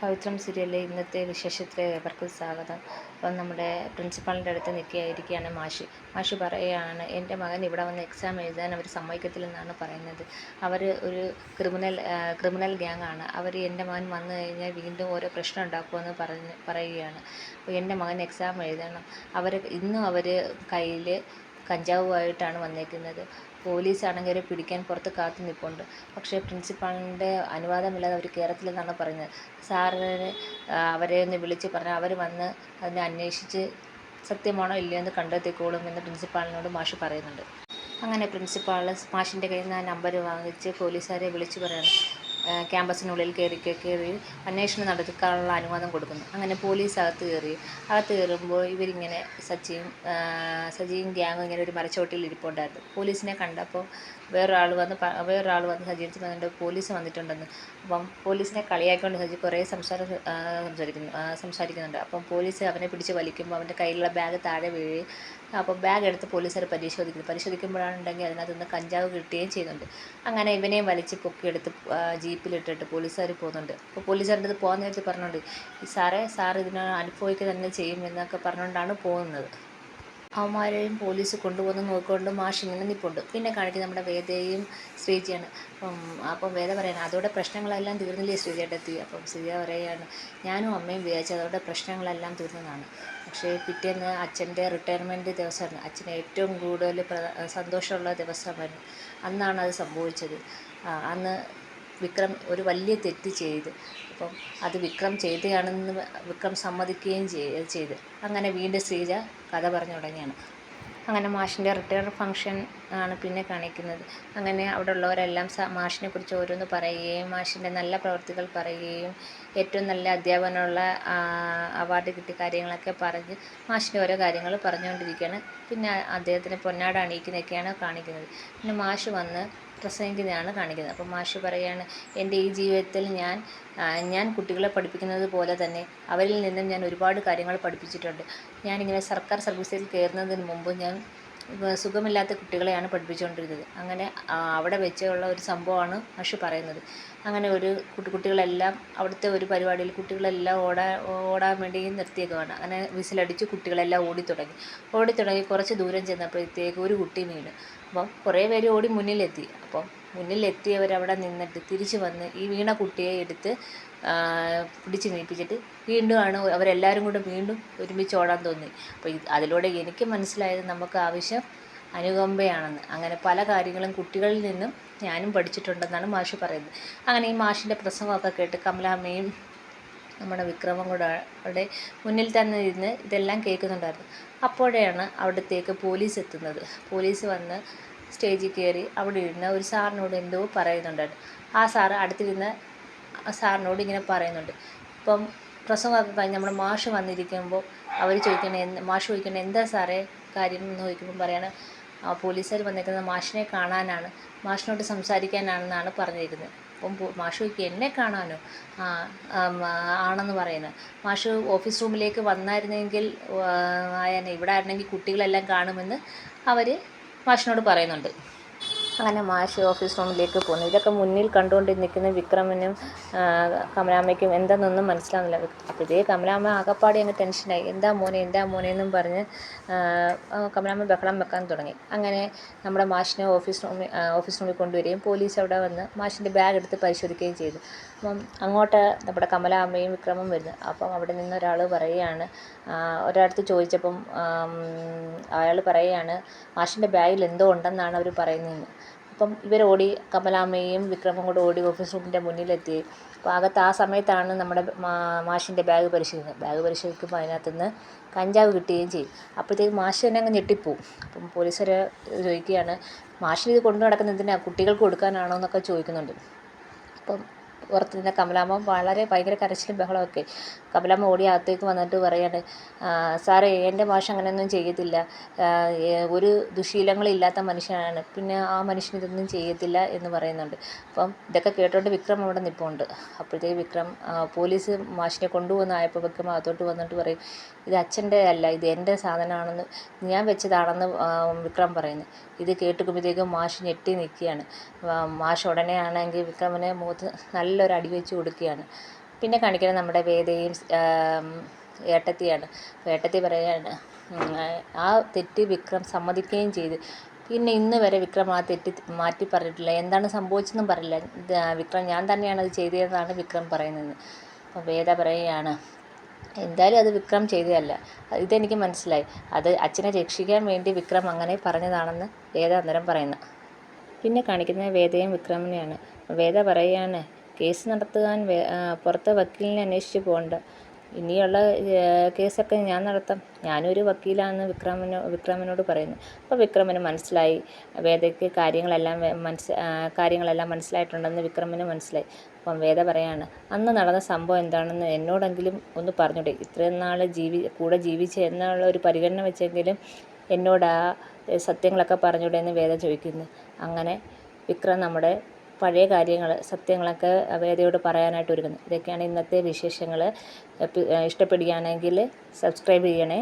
പവിത്രം സീരിയലിലെ ഇന്നത്തെ വിശേഷത്തിലെ ഏവർക്കും സ്വാഗതം. അപ്പം നമ്മുടെ പ്രിൻസിപ്പാളിന്റെ അടുത്ത് നിൽക്കുകയായിരിക്കുകയാണ് മാഷി. മാഷി പറയുകയാണ് എന്റെ മകൻ ഇവിടെ വന്ന് എക്സാം എഴുതാൻ അവർ സമ്മതിക്കത്തില്ലെന്നാണ് പറയുന്നത്. അവർ ഒരു ക്രിമിനൽ ക്രിമിനൽ ഗ്യാങ് ആണ്. അവർ എന്റെ മകൻ വന്നു കഴിഞ്ഞാൽ വീണ്ടും ഓരോ പ്രശ്നം ഉണ്ടാക്കുമെന്ന് പറഞ്ഞ് പറയുകയാണ്. അപ്പോൾ എന്റെ മകൻ എക്സാം എഴുതണം. അവർ ഇന്നും അവർ കയ്യിൽ കഞ്ചാവുമായിട്ടാണ് വന്നേക്കുന്നത്. പോലീസാണെങ്കിൽ അവരെ പിടിക്കാൻ പുറത്ത് കാത്തു നിൽപ്പുണ്ട് പക്ഷേ പ്രിൻസിപ്പാളിന്റെ അനുവാദമില്ലാതെ അവർ കയറത്തില്ലെന്നാണ് പറയുന്നത്? സാറിനെ അവരെ ഒന്ന് വിളിച്ച് പറഞ്ഞാൽ അവർ വന്ന് അതിനെ അന്വേഷിച്ച് സത്യമാണോ ഇല്ലയോ എന്ന് കണ്ടെത്തിക്കോളും എന്ന് പ്രിൻസിപ്പാളിനോട് മാഷ് പറയുന്നുണ്ട്. അങ്ങനെ പ്രിൻസിപ്പാൾ മാഷിന്റെ കയ്യിൽ നിന്ന് ആ നമ്പർ വാങ്ങിച്ച് പോലീസുകാരെ വിളിച്ച് പറയണം. ക്യാമ്പസിനുള്ളിൽ കയറി കയറി അന്വേഷണം നടത്തിക്കാനുള്ള അനുവാദം കൊടുക്കുന്നു. അങ്ങനെ പോലീസ് അകത്ത് കയറി അകത്ത് കയറുമ്പോൾ ഇവരിങ്ങനെ സച്ചിയും സജിയും ഗ്യാങ്ങും ഇങ്ങനെ ഒരു മരച്ചോട്ടിൽ ഇരിപ്പുണ്ടായിരുന്നു. പോലീസിനെ കണ്ടപ്പോൾ വേറൊരാൾ വന്ന് വേറൊരാൾ വന്ന് സജീവിച്ച് വന്നിട്ട് പോലീസ് വന്നിട്ടുണ്ടെന്ന്. അപ്പം പോലീസിനെ കളിയാക്കിക്കൊണ്ട് സജി കുറേ സംസാരം സംസാരിക്കുന്നു സംസാരിക്കുന്നുണ്ട്. അപ്പം പോലീസ് അവനെ പിടിച്ച് വലിക്കുമ്പോൾ അവന്റെ കയ്യിലുള്ള ബാഗ് താഴെ വീഴുകയും അപ്പോൾ ബാഗ് എടുത്ത് പോലീസുകാർ പരിശോധിക്കുന്നു. പരിശോധിക്കുമ്പോഴാണെങ്കിൽ അതിനകത്ത് നിന്ന് കഞ്ചാവ് കിട്ടുകയും ചെയ്യുന്നുണ്ട്. അങ്ങനെ ഇവനെയും വലിച്ച് പൊക്കിയെടുത്ത് ജീപ്പിലിട്ടിട്ട് പോലീസുകാർ പോകുന്നുണ്ട്. അപ്പോൾ പോലീസുകാരുടെ അടുത്ത് പോകാൻ നേരത്തെ പറഞ്ഞുകൊണ്ട് സാറേ സാർ ഇതിനെ അനുഭവിക്കുക തന്നെ ചെയ്യും എന്നൊക്കെ പറഞ്ഞുകൊണ്ടാണ് പോകുന്നത്. അവന്മാരെയും പോലീസ് കൊണ്ടുപോകുന്ന നോക്കിക്കൊണ്ട് മാഷ് ഇങ്ങനെ നിൽപ്പുണ്ട് പിന്നെ കാണിക്കുന്നത് നമ്മുടെ വേദയും ശ്രീജിയാണ്. അപ്പം അപ്പം വേദ പറയാണ് അതോടെ പ്രശ്നങ്ങളെല്ലാം തീർന്നില്ലേ ശ്രീജേട്ടത്തി അപ്പം ശ്രീജ പറയുകയാണ് ഞാനും അമ്മയും വിചാരിച്ചു അതോടെ പ്രശ്നങ്ങളെല്ലാം തീർന്നതാണ്. പക്ഷേ പിറ്റേന്ന് അച്ഛന്റെ റിട്ടയർമെന്റ് ദിവസമായിരുന്നു. അച്ഛന് ഏറ്റവും കൂടുതൽ സന്തോഷമുള്ള ദിവസമായിരുന്നു. അന്നാണ് അത് സംഭവിച്ചത്. അന്ന് വിക്രം ഒരു വലിയ തെറ്റ് ചെയ്ത്. അപ്പം അത് വിക്രം ചെയ്തതാണെന്ന് വിക്രം സമ്മതിക്കുകയും ചെയ്ത്. അങ്ങനെ വീണ്ടും ശ്രീജ കഥ പറഞ്ഞു തുടങ്ങിയാണ്. അങ്ങനെ മാഷിന്റെ റിട്ടയർ ഫംഗ്ഷൻ ആണ് പിന്നെ കാണിക്കുന്നത്. അങ്ങനെ അവിടെ ഉള്ളവരെല്ലാം മാഷിനെ കുറിച്ച് ഓരോന്ന് പറയുകയും മാഷിന്റെ നല്ല പ്രവൃത്തികൾ പറയുകയും ഏറ്റവും നല്ല അധ്യാപനമുള്ള അവാർഡ് കിട്ടിയ കാര്യങ്ങളൊക്കെ പറഞ്ഞ് മാഷിന്റെ ഓരോ കാര്യങ്ങൾ പറഞ്ഞുകൊണ്ടിരിക്കുകയാണ്. പിന്നെ അദ്ദേഹത്തിന് പൊന്നാട അണിയിക്കുന്നതൊക്കെയാണ് കാണിക്കുന്നത്. പിന്നെ മാഷ് വന്ന് പ്രസംഗിക്കുന്നതാണ് കാണിക്കുന്നത്. അപ്പോൾ മാഷ് പറയുകയാണ് എന്റെ ഈ ജീവിതത്തിൽ ഞാൻ ഞാൻ കുട്ടികളെ പഠിപ്പിക്കുന്നത് പോലെ തന്നെ അവരിൽ നിന്നും ഞാൻ ഒരുപാട് കാര്യങ്ങൾ പഠിപ്പിച്ചിട്ടുണ്ട്. ഞാനിങ്ങനെ സർക്കാർ സർവീസിൽ കയറുന്നതിന് മുമ്പ് ഞാൻ സുഖമില്ലാത്ത കുട്ടികളെയാണ് പഠിപ്പിച്ചുകൊണ്ടിരുന്നത്. അങ്ങനെ അവിടെ വെച്ചുള്ള ഒരു സംഭവമാണ് മാഷ് പറയുന്നത്. അങ്ങനെ ഒരു കുട്ടികളെല്ലാം അവിടുത്തെ ഒരു പരിപാടിയിൽ കുട്ടികളെല്ലാം ഓടാൻ ഓടാൻ വേണ്ടി നിർത്തിയേക്കുവാണ്. അങ്ങനെ വിസിലടിച്ച് കുട്ടികളെല്ലാം ഓടിത്തുടങ്ങി. ഓടിത്തുടങ്ങി കുറച്ച് ദൂരം ചെന്നപ്പോഴത്തേക്ക് ഒരു കുട്ടി വീണ്. അപ്പം കുറേ പേര് ഓടി മുന്നിലെത്തി. അപ്പം മുന്നിലെത്തിയവരവിടെ നിന്നിട്ട് തിരിച്ചു വന്ന് ഈ വീണ കുട്ടിയെ എടുത്ത് പിടിച്ച് നീപ്പിച്ചിട്ട് വീണ്ടും ആണ് അവരെല്ലാവരും കൂടെ വീണ്ടും ഒരുമിച്ച് ഓടാൻ തോന്നി. അപ്പോൾ അതിലൂടെ എനിക്ക് മനസ്സിലായത് നമുക്ക് ആവശ്യം അനുകമ്പയാണെന്ന്. അങ്ങനെ പല കാര്യങ്ങളും കുട്ടികളിൽ നിന്നും ഞാനും പഠിച്ചിട്ടുണ്ടെന്നാണ് മാഷ് പറയുന്നത്. അങ്ങനെ ഈ മാഷിന്റെ പ്രസംഗമൊക്കെ കേട്ട് കമലാമ്മയും നമ്മുടെ വിക്രമം കൂടെ അവിടെ മുന്നിൽ തന്നെ ഇരുന്ന് ഇതെല്ലാം കേൾക്കുന്നുണ്ടായിരുന്നു. അപ്പോഴാണ് അവിടത്തേക്ക് പോലീസ് എത്തുന്നത്. പോലീസ് വന്ന് സ്റ്റേജിൽ കയറി അവിടെ ഇരുന്ന ഒരു സാറിനോട് എന്തോ പറയുന്നുണ്ടായിരുന്നു. ആ സാറ് അടുത്തിരുന്ന സാറിനോട് ഇങ്ങനെ പറയുന്നുണ്ട്. ഇപ്പം പ്രസംഗമൊക്കെ കഴിഞ്ഞ് നമ്മുടെ മാഷ് വന്നിരിക്കുമ്പോൾ അവർ ചോദിക്കണേ മാഷ് ചോദിക്കണേ എന്താ സാറേ കാര്യം എന്ന് ചോദിക്കുമ്പോൾ പറയണ പോലീസുകാർ വന്നേക്കുന്നത് മാഷിനെ കാണാനാണ് മാഷിനോട് സംസാരിക്കാനാണെന്നാണ് പറഞ്ഞിരിക്കുന്നത്. അപ്പം മാഷു ചോദിക്കും എന്നെ കാണാനോ? ആ ആണെന്ന് പറയുന്നത്. മാഷു ഓഫീസ് റൂമിലേക്ക് വന്നായിരുന്നെങ്കിൽ ഇവിടെ ആയിരുന്നെങ്കിൽ കുട്ടികളെല്ലാം കാണുമെന്ന് അവർ മാഷിനോട് പറയുന്നുണ്ട്. അങ്ങനെ മാഷി ഓഫീസ് റൂമിലേക്ക് പോകുന്നു. ഇതൊക്കെ മുന്നിൽ കണ്ടുകൊണ്ട് നിൽക്കുന്ന വിക്രമനും കമലാമ്മയ്ക്കും എന്താണെന്നൊന്നും മനസ്സിലാവുന്നില്ല. അപ്പോഴേ കമലാമ്മ ആകപ്പാടി അങ്ങ് ടെൻഷനായി. എന്താ മോനെ എന്താ മോനെ എന്നും പറഞ്ഞ് കമലാമ്മ ബഹളം വെക്കാൻ തുടങ്ങി. അങ്ങനെ നമ്മുടെ മാഷിനെ ഓഫീസ് റൂമിൽ ഓഫീസ് റൂമിൽ കൊണ്ടുവരികയും പോലീസ് അവിടെ വന്ന് മാഷിന്റെ ബാഗ് എടുത്ത് പരിശോധിക്കുകയും ചെയ്തു. അപ്പം അങ്ങോട്ട് നമ്മുടെ കമലാമ്മയും വിക്രമും വരുന്നു. അപ്പം അവിടെ നിന്ന് ഒരാൾ പറയുകയാണ് ഒരാടുത്ത് ചോദിച്ചപ്പം അയാൾ പറയുകയാണ് മാഷിന്റെ ബാഗിൽ എന്തോ ഉണ്ടെന്നാണ് അവർ പറയുന്നതെന്ന്. അപ്പം ഇവരോടി കമലാമ്മയും വിക്രമും കൂടെ ഓടി ഓഫീസ് റൂമിന്റെ മുന്നിലെത്തി. അപ്പോൾ അകത്ത് ആ സമയത്താണ് നമ്മുടെ മാഷിന്റെ ബാഗ് പരിശോധിക്കുന്നത്. ബാഗ് പരിശോധിക്കുമ്പോൾ അതിനകത്ത് നിന്ന് കഞ്ചാവ് കിട്ടുകയും ചെയ്യും. അപ്പോഴത്തേക്ക് മാഷ് തന്നെ അങ്ങ് ഞെട്ടിപ്പോവും. അപ്പം പോലീസുകാർ ചോദിക്കുകയാണ് മാഷിന് ഇത് കൊണ്ടു നടക്കുന്നത് എന്തിനാണ് കുട്ടികൾക്ക് കൊടുക്കാനാണോ? എന്നൊക്കെ ചോദിക്കുന്നുണ്ട്. അപ്പം പുറത്ത് നിന്ന കമലാമ്മ വളരെ ഭയങ്കര കരച്ചിലും ബഹളമൊക്കെ കമലാമ്മ ഓടി അകത്തേക്ക് വന്നിട്ട് പറയാണ് സാറേ എന്റെ മാഷ് അങ്ങനെയൊന്നും ചെയ്യത്തില്ല. ഒരു ദുശീലങ്ങളില്ലാത്ത മനുഷ്യനാണ്. പിന്നെ ആ മനുഷ്യൻ ഇതൊന്നും ചെയ്യത്തില്ല എന്ന് പറയുന്നുണ്ട്. അപ്പം ഇതൊക്കെ കേട്ടോണ്ട് വിക്രം അവിടെ നിൽപ്പുണ്ട് അപ്പോഴത്തേക്ക് വിക്രം പോലീസ് മാഷിനെ കൊണ്ടുവന്നായപ്പോൾ വിക്രം അകത്തോട്ട് വന്നിട്ട് പറയും ഇത് അച്ഛന്റെ അല്ല ഇത് എന്റെ സാധനമാണെന്ന് ഞാൻ വെച്ചതാണെന്ന് വിക്രം പറയുന്നു. ഇത് കേട്ടുക്കുമ്പോഴത്തേക്കും മാഷ് ഞെട്ടി നിൽക്കുകയാണ്. മാഷ് ഉടനെ ആണെങ്കിൽ വിക്രമിനെ മുഖത്ത് നല്ലൊരു അടി വെച്ച് കൊടുക്കുകയാണ്. പിന്നെ കാണിക്കുന്നത് നമ്മുടെ വേദയും ഏട്ടത്തിയാണ്. ഏട്ടത്തി പറയാണ് ആ തെറ്റ് വിക്രം സമ്മതിക്കുകയും ചെയ്ത്. പിന്നെ ഇന്ന് വരെ വിക്രം ആ തെറ്റ് മാറ്റി പറഞ്ഞിട്ടില്ല. എന്താണ് സംഭവിച്ചെന്നും പറയില്ല. വിക്രം ഞാൻ തന്നെയാണ് അത് ചെയ്തതെന്നാണ് വിക്രം പറയുന്നത്. അപ്പോൾ വേദ പറയുകയാണ് എന്തായാലും അത് വിക്രം ചെയ്തതല്ല. ഇതെനിക്ക് മനസ്സിലായി. അത് അച്ഛനെ രക്ഷിക്കാൻ വേണ്ടി വിക്രം അങ്ങനെ പറഞ്ഞതാണെന്ന് വേദ അന്നേരം പറയുന്നു. പിന്നെ കാണിക്കുന്നത് വേദയും വിക്രമിനെയാണ്. വേദ പറയുകയാണ് കേസ് നടത്തുവാൻ പുറത്തെ വക്കീലിനെ അന്വേഷിച്ച് പോകണ്ട. ഇനിയുള്ള കേസൊക്കെ ഞാൻ നടത്താം. ഞാനൊരു വക്കീലാണെന്ന് വിക്രമനോ വിക്രമനോട് പറയുന്നു. അപ്പോൾ വിക്രമന് മനസ്സിലായി. വേദയ്ക്ക് കാര്യങ്ങളെല്ലാം മനസ്സ് കാര്യങ്ങളെല്ലാം മനസ്സിലായിട്ടുണ്ടെന്ന് വിക്രമന് മനസ്സിലായി. അപ്പം വേദ പറയാണ് അന്ന് നടന്ന സംഭവം എന്താണെന്ന് എന്നോടെങ്കിലും ഒന്ന് പറഞ്ഞൂടെ. ഇത്രയും നാൾ ജീവി കൂടെ ജീവിച്ച് എന്നുള്ള ഒരു പരിഗണന വെച്ചെങ്കിലും എന്നോട് ആ സത്യങ്ങളൊക്കെ പറഞ്ഞൂടെ എന്ന് വേദ ചോദിക്കുന്നു. അങ്ങനെ വിക്രം നമ്മുടെ പഴയ കാര്യങ്ങൾ സത്യങ്ങളൊക്കെ വേദയോട് പറയാനായിട്ട് ഒരുങ്ങുന്നു ഇതൊക്കെയാണ് ഇന്നത്തെ വിശേഷങ്ങൾ ഇഷ്ടപ്പെടുകയാണെങ്കിൽ സബ്സ്ക്രൈബ് ചെയ്യണേ.